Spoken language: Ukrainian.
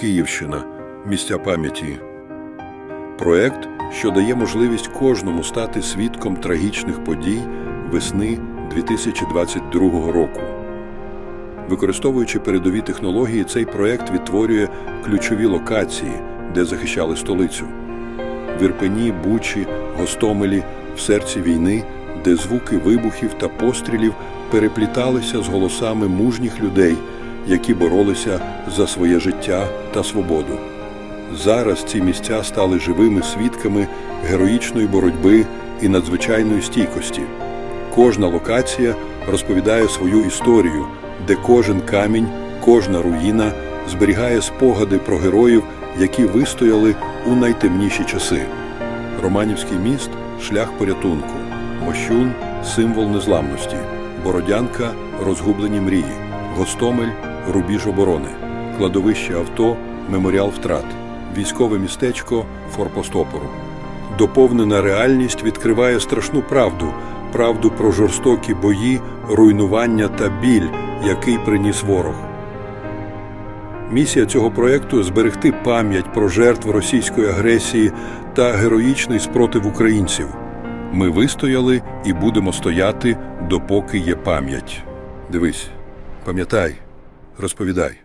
Київщина. Місця пам'яті. Проект, що дає можливість кожному стати свідком трагічних подій весни 2022 року. Використовуючи передові технології, цей проект відтворює ключові локації, де захищали столицю. В Ірпені, Бучі, Гостомелі, в серці війни, де звуки вибухів та пострілів перепліталися з голосами мужніх людей, які боролися за своє життя та свободу. Зараз ці місця стали живими свідками героїчної боротьби і надзвичайної стійкості. Кожна локація розповідає свою історію, де кожен камінь, кожна руїна зберігає спогади про героїв, які вистояли у найтемніші часи. Романівський міст шлях порятунку, Мощун символ незламності, Бородянка розгублені мрії, Гостомель рубіж оборони, кладовище авто, меморіал втрат, військове містечко форпост опору. Доповнена реальність відкриває страшну правду, правду про жорстокі бої, руйнування та біль, який приніс ворог. Місія цього проекту зберегти пам'ять про жертв російської агресії та героїчний спротив українців. Ми вистояли і будемо стояти, допоки є пам'ять. Дивись, пам'ятай, розповідай.